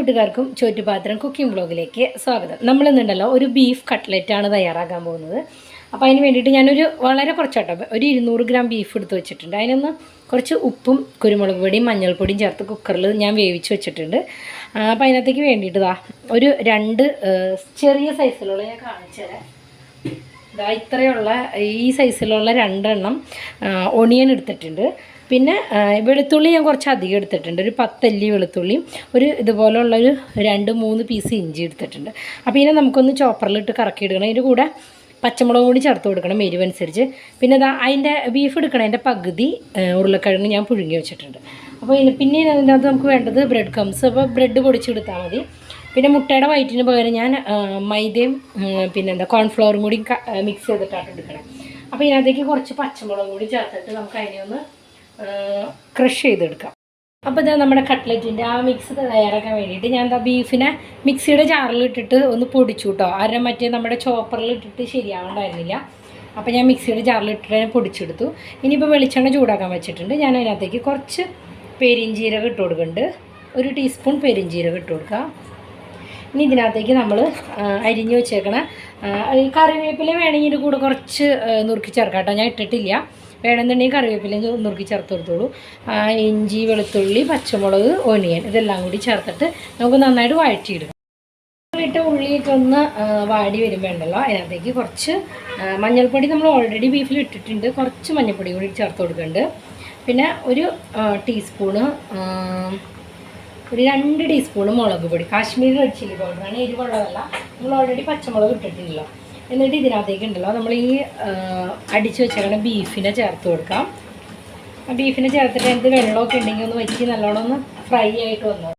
കൂട്ടുകാർക്കും ചോറ്റുപാത്രം കുക്കിംഗ് ബ്ലോഗിലേക്ക് സ്വാഗതം. നമ്മളിന്നുണ്ടല്ലോ ഒരു ബീഫ് കട്ട്ലെറ്റാണ് തയ്യാറാക്കാൻ പോകുന്നത്. അപ്പോൾ അതിന് വേണ്ടിയിട്ട് ഞാനൊരു വളരെ കുറച്ചോട്ടോ ഒരു ഇരുന്നൂറ് ഗ്രാം ബീഫ് എടുത്ത് വെച്ചിട്ടുണ്ട്. അതിനൊന്ന് കുറച്ച് ഉപ്പും കുരുമുളക് പൊടിയും മഞ്ഞൾപ്പൊടിയും ചേർത്ത് കുക്കറിൽ ഞാൻ വേവിച്ച് വെച്ചിട്ടുണ്ട്. അപ്പോൾ അതിനകത്തേക്ക് വേണ്ടിയിട്ട് ദാ ഒരു രണ്ട് ചെറിയ സൈസിലുള്ള ഞാൻ കാണിച്ചു തരാം ഇത്രയുള്ള ഈ സൈസിലുള്ള രണ്ടെണ്ണം ഒണിയൻ എടുത്തിട്ടുണ്ട്. പിന്നെ വെളുത്തുള്ളി ഞാൻ കുറച്ച് അധികം എടുത്തിട്ടുണ്ട്. ഒരു പത്തല്ലി വെളുത്തുള്ളിയും ഒരു ഇതുപോലുള്ളൊരു രണ്ട് മൂന്ന് പീസ് ഇഞ്ചി എടുത്തിട്ടുണ്ട്. അപ്പോൾ ഇനി നമുക്കൊന്ന് ചോപ്പറിലിട്ട് കറക്കി എടുക്കണം. അതിന്റെ കൂടെ പച്ചമുളക് കൂടി ചേർത്ത് കൊടുക്കണം എരിവനുസരിച്ച്. പിന്നെ ഇതാ അതിന്റെ ബീഫ് എടുക്കണതിന്റെ പകുതി ഉരുളക്കിഴങ്ങ് ഞാൻ പുഴുങ്ങി വെച്ചിട്ടുണ്ട്. അപ്പോൾ പിന്നെ അതിനകത്ത് നമുക്ക് വേണ്ടത് ബ്രെഡ് കംസ് അപ്പോൾ ബ്രെഡ് പൊടിച്ചെടുത്താൽ മതി. പിന്നെ മുട്ടയുടെ വൈറ്റിന് പകരം ഞാൻ മൈദയും പിന്നെന്താ കോൺഫ്ലവറും കൂടി മിക്സ് ചെയ്തിട്ടാണ് എടുക്കണം. അപ്പോൾ ഇതിനകത്തേക്ക് കുറച്ച് പച്ചമുളകും കൂടി ചേർത്തിട്ട് നമുക്ക് അതിനെ ഒന്ന് ക്രഷ് ചെയ്തെടുക്കാം. അപ്പോൾ ഇതാ നമ്മുടെ കട്ട്ലറ്റിന്റെ ആ മിക്സ് തയ്യാറാക്കാൻ വേണ്ടിയിട്ട് ഞാൻ എന്താ ബീഫിനെ മിക്സിയുടെ ജാറിലിട്ടിട്ട് ഒന്ന് പൊടിച്ചു കേട്ടോ ആരും മറ്റേ നമ്മുടെ ചോപ്പറിൽ ഇട്ടിട്ട് ശരിയാവണ്ടായിരുന്നില്ല. അപ്പോൾ ഞാൻ മിക്സിയുടെ ജാറിലിട്ടിട്ട് ഞാൻ പൊടിച്ചെടുത്തു. ഇനിയിപ്പോൾ വെളിച്ചെണ്ണ ചൂടാക്കാൻ വെച്ചിട്ടുണ്ട്. ഞാൻ അതിനകത്തേക്ക് കുറച്ച് പെരിഞ്ചീരകം ഇട്ട് കൊടുക്കുന്നുണ്ട്. ഒരു ടീസ്പൂൺ പെരിഞ്ചീരകം ഇട്ട് കൊടുക്കുക ഇനി ഇതിനകത്തേക്ക് നമ്മൾ അരിഞ്ഞ് വെച്ചേക്കണ ഈ കറിവേപ്പില വേണമെങ്കിൽ ഇതിന്റെ കൂടെ കുറച്ച് നുറുക്കി ചേർക്കാം കേട്ടോ. ഞാൻ ഇട്ടിട്ടില്ല. വേണമെന്നുണ്ടെങ്കിൽ കറിവേപ്പില നുറുക്കി ചേർത്ത് കൊടുത്തോളൂ. ഇഞ്ചി വെളുത്തുള്ളി പച്ചമുളക് ഒനിയൻ ഇതെല്ലാം കൂടി ചേർത്തിട്ട് നമുക്ക് നന്നായിട്ട് വഴറ്റിയിടും ഇട്ട ഉള്ളിയൊക്കെ ഒന്ന് വാടി വരുമ്പോൾ വേണ്ടല്ലോ അതിനകത്തേക്ക് കുറച്ച് മഞ്ഞൾപ്പൊടി നമ്മൾ ഓൾറെഡി ബീഫിൽ ഇട്ടിട്ടുണ്ട്. കുറച്ച് മഞ്ഞൾപ്പൊടി കൂടി ചേർത്ത് കൊടുക്കുന്നുണ്ട്. പിന്നെ ഒരു ടീസ്പൂണ് ഒരു രണ്ട് ടീസ്പൂൺ മുളക് പൊടി. കാശ്മീരി റെഡ് ചില്ലി പൗഡറാണ് എരിവുള്ളതല്ല നമ്മൾ ഓൾറെഡി പച്ചമുളക് ഇട്ടിട്ടില്ലല്ലോ എന്നിട്ട് ഇതിനകത്തേക്ക് ഉണ്ടല്ലോ. നമ്മൾ ഈ അടിച്ചു വെച്ചേക്കണ ബീഫിനെ ചേർത്ത് കൊടുക്കാം. ആ ബീഫിനെ ചേർത്തിട്ട് എന്ത് വെള്ളമൊക്കെ ഉണ്ടെങ്കിൽ ഒന്ന് വെച്ച് നല്ലോണം ഒന്ന് ഫ്രൈ ആയിട്ട് വന്നു.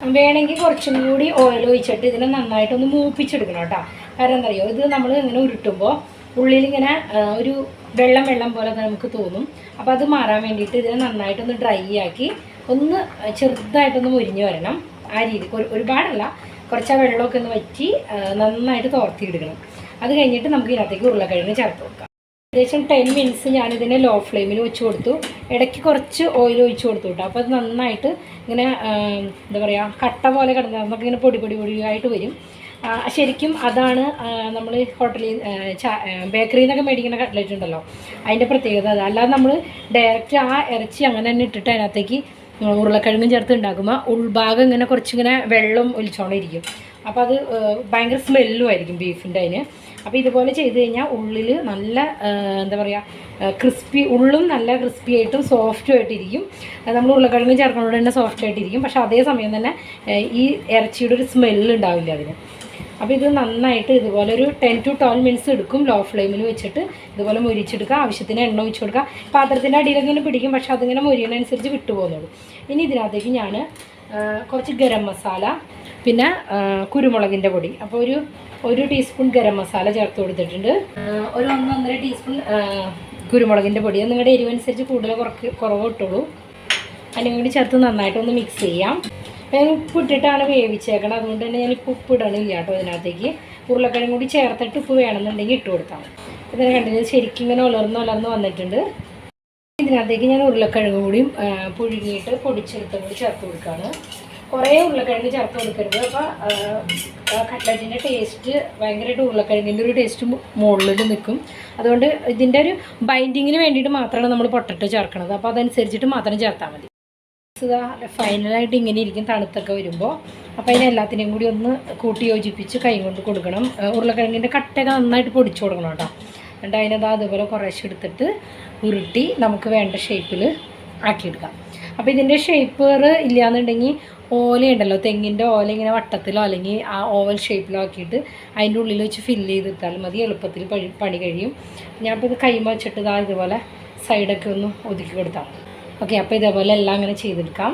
വേണമെങ്കിൽ കുറച്ചും കൂടി ഓയിൽ ഒഴിച്ചിട്ട് ഇതിനെ നന്നായിട്ടൊന്ന് മൂപ്പിച്ചെടുക്കണം കേട്ടോ. കാരണം എന്താ അറിയോ? ഇത് നമ്മൾ ഇങ്ങനെ ഉരുട്ടുമ്പോൾ ഉള്ളിൽ ഇങ്ങനെ ഒരു വെള്ളം വെള്ളം പോലെ നമുക്ക് തോന്നും. അപ്പോൾ അത് മാറാൻ വേണ്ടിയിട്ട് ഇതിനെ നന്നായിട്ടൊന്ന് ഡ്രൈ ആക്കി ഒന്ന് ചെറുതായിട്ടൊന്ന് മുരിഞ്ഞ് വരണം. ആ രീതിക്ക് ഒരു ഒരുപാടല്ല. കുറച്ച് ആ വെള്ളമൊക്കെ ഒന്ന് വറ്റി നന്നായിട്ട് തോർത്തിയിടണം അത് കഴിഞ്ഞിട്ട് നമുക്ക് ഇതിനകത്തേക്ക് ഉരുളക്കിഴങ്ങ് ചേർത്ത് കൊടുക്കാം. ഏകദേശം ടെൻ മിനിറ്റ്സ് ഞാനിതിനെ ലോ ഫ്ലെയിമിൽ വെച്ച് കൊടുത്തു. ഇടയ്ക്ക് കുറച്ച് ഓയിൽ ഒഴിച്ച് കൊടുത്തു കേട്ടോ. അപ്പോൾ അത് നന്നായിട്ട് ഇങ്ങനെ എന്താ പറയുക കട്ട പോലെ കിടന്ന് നമുക്ക് ഇങ്ങനെ പൊടി പൊടി പൊടിയായിട്ട് വരും. ശരിക്കും അതാണ് നമ്മൾ ഹോട്ടലിൽ ബേക്കറിയിൽ നിന്നൊക്കെ മേടിക്കുന്ന കട്ട്ലറ്റ് ഉണ്ടല്ലോ. അതിന്റെ പ്രത്യേകത അത്. അല്ലാതെ നമ്മൾ ഡയറക്റ്റ് ആ ഇറച്ചി അങ്ങനെ തന്നെ ഇട്ടിട്ട് അതിനകത്തേക്ക് ഉരുളക്കിഴങ്ങും ചേർത്ത് ഉണ്ടാക്കുമ്പോൾ ഉൾഭാഗം ഇങ്ങനെ കുറച്ചിങ്ങനെ വെള്ളം ഒലിച്ചോണ്ടിരിക്കും. അപ്പോൾ അത് ഭയങ്കര സ്മെല്ലും ആയിരിക്കും ബീഫിന്റെ അതിന്. അപ്പോൾ ഇതുപോലെ ചെയ്ത് കഴിഞ്ഞാൽ ഉള്ളിൽ നല്ല എന്താ പറയുക ക്രിസ്പി ഉള്ളും നല്ല ക്രിസ്പി ആയിട്ടും സോഫ്റ്റും ആയിട്ടിരിക്കും. നമ്മൾ ഉരുളക്കിഴങ്ങ് ചേർക്കുന്നതുകൊണ്ട് തന്നെ സോഫ്റ്റ് ആയിട്ടിരിക്കും. പക്ഷേ അതേ സമയം തന്നെ ഈ ഇറച്ചിയുടെ ഒരു സ്മെല്ലുണ്ടാവില്ല അതിന്. അപ്പോൾ ഇത് നന്നായിട്ട് ഇതുപോലെ ഒരു ടെൻ ടു ട്വൽവ് മിനിറ്റ്സ് എടുക്കും ലോ ഫ്ലെയിമിൽ വെച്ചിട്ട്. ഇതുപോലെ മുരിച്ചെടുക്കുക ആവശ്യത്തിന് എണ്ണ ഒഴിച്ച് കൊടുക്കുക. പാത്രത്തിന്റെ അടിയിലങ്ങനെ പിടിക്കും പക്ഷെ അതിങ്ങനെ മുരിയണനുസരിച്ച് വിട്ടുപോകുന്നുള്ളൂ ഇനി ഇതിനകത്തേക്ക് ഞാൻ കുറച്ച് ഗരം മസാല പിന്നെ കുരുമുളകിന്റെ പൊടി. അപ്പോൾ ഒരു ഒരു ടീസ്പൂൺ ഗരം മസാല ചേർത്ത് കൊടുത്തിട്ടുണ്ട്. ഒരു ഒന്നൊന്നര ടീസ്പൂൺ കുരുമുളകിന്റെ പൊടി. നിങ്ങളുടെ എരിവനുസരിച്ച് കൂടുതൽ കുറക്ക് കുറവ് ഇട്ടുള്ളൂ കൂടി ചേർത്ത് നന്നായിട്ടൊന്ന് മിക്സ് ചെയ്യാം. ഞാൻ ഉപ്പ് ഇട്ടിട്ടാണ് വേവിച്ചേക്കണം അതുകൊണ്ട് തന്നെ ഞാൻ ഇപ്പോൾ ഉപ്പ് ഇടണില്ല കേട്ടോ ഇതിനകത്തേക്ക്. ഉരുളക്കിഴങ്ങ് കൂടി ചേർത്തിട്ട് ഉപ്പ് വേണമെന്നുണ്ടെങ്കിൽ ഇട്ട് കൊടുത്താൽ മതി. ഇതിനെ കണ്ടിട്ട് ശരിക്കും ഇങ്ങനെ ഉലർന്ന് ഉലർന്ന് വന്നിട്ടുണ്ട്. ഇതിനകത്തേക്ക് ഞാൻ ഉരുളക്കിഴങ്ങ് കൂടിയും പുഴുങ്ങിയിട്ട് പൊടിച്ചെടുത്തും കൂടി ചേർത്ത് കൊടുക്കുകയാണ് കുറേ ഉരുളക്കിഴങ്ങ് ചേർത്ത് കൊടുക്കരുത്. അപ്പോൾ കട്ട്ലറ്റിന്റെ ടേസ്റ്റ് ഭയങ്കരമായിട്ട് ഉരുളക്കിഴങ്ങിന്റെ ഒരു ടേസ്റ്റ് മുകളിൽ നിൽക്കും. അതുകൊണ്ട് ഇതിന്റെ ഒരു ബൈൻഡിങ്ങിന് വേണ്ടിയിട്ട് മാത്രമാണ് നമ്മൾ പൊട്ടറ്റോ ചേർക്കുന്നത് അപ്പോൾ അതനുസരിച്ചിട്ട് മാത്രം ചേർത്താൽ മതി. ഇതാ ഫൈനലായിട്ട് ഇങ്ങനെ ഇരിക്കും തണുത്തൊക്കെ വരുമ്പോൾ അപ്പോൾ അതിനെ എല്ലാത്തിനെയും കൂടി ഒന്ന് കൂട്ടി യോജിപ്പിച്ച് കൈ കൊണ്ട് കൊടുക്കണം. ഉരുളക്കിഴങ്ങിന്റെ കട്ടയൊക്കെ നന്നായിട്ട് പൊടിച്ചു കൊടുക്കണം കേട്ടോ. എന്നിട്ട് അതിനത് അതുപോലെ കുറേശ്ശെ എടുത്തിട്ട് ഉരുട്ടി നമുക്ക് വേണ്ട ഷേപ്പിൽ ആക്കിയെടുക്കാം. അപ്പോൾ ഇതിന്റെ ഷേപ്പർ ഇല്ലയെന്നുണ്ടെങ്കിൽ ഓലയുണ്ടല്ലോ തെങ്ങിന്റെ ഓല ഇങ്ങനെ വട്ടത്തിലോ അല്ലെങ്കിൽ ആ ഓവൽ ഷേപ്പിലോ ആക്കിയിട്ട് അതിന്റെ ഉള്ളിൽ വെച്ച് ഫില്ല് ചെയ്തിട്ടാൽ മതി. എളുപ്പത്തിൽ പണി കഴിയും. ഞാനിപ്പോൾ ഇത് കൈമ വെച്ചിട്ട് ഇതാ ഇതുപോലെ സൈഡൊക്കെ ഒന്ന് ഒതുക്കി കൊടുത്താൽ ഓക്കെ അപ്പോൾ ഇതേപോലെ എല്ലാം അങ്ങനെ ചെയ്തെടുക്കാം.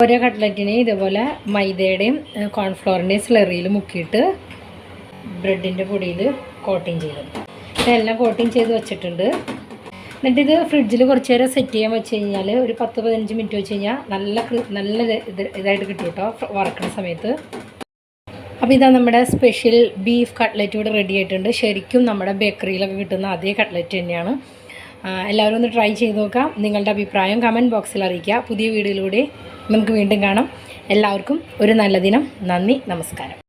ഓരോ കട്ട്ലറ്റിനെയും ഇതേപോലെ മൈദയുടെയും കോൺഫ്ലോറിന്റെയും സ്ലറിയിൽ മുക്കിയിട്ട് ബ്രെഡിന്റെ പൊടിയിൽ കോട്ടിങ് ചെയ്തെടുക്കാം ഇതെല്ലാം കോട്ടിങ് ചെയ്ത് വെച്ചിട്ടുണ്ട്. എന്നിട്ട് ഇത് ഫ്രിഡ്ജിൽ കുറച്ച് നേരം സെറ്റ് ചെയ്യാൻ വെച്ച് കഴിഞ്ഞാൽ ഒരു പത്ത് പതിനഞ്ച് മിനിറ്റ് വെച്ച് കഴിഞ്ഞാൽ നല്ല നല്ല ഇത് ഇതായിട്ട് കിട്ടും കേട്ടോ വറക്കുന്ന സമയത്ത്. അപ്പോൾ ഇതാ നമ്മുടെ സ്പെഷ്യൽ ബീഫ് കട്ട്ലറ്റ് ഇവിടെ റെഡി ആയിട്ടുണ്ട്. ശരിക്കും നമ്മുടെ ബേക്കറിയിലൊക്കെ കിട്ടുന്ന അതേ കട്ട്ലറ്റ് തന്നെയാണ്. എല്ലാവരും ഒന്ന് ട്രൈ ചെയ്ത് നോക്കാം. നിങ്ങളുടെ അഭിപ്രായം കമന്റ് ബോക്സിൽ അറിയിക്കുക. പുതിയ വീഡിയോയിലൂടെ നമുക്ക് വീണ്ടും കാണാം. എല്ലാവർക്കും ഒരു നല്ല ദിനം. നന്ദി. നമസ്കാരം.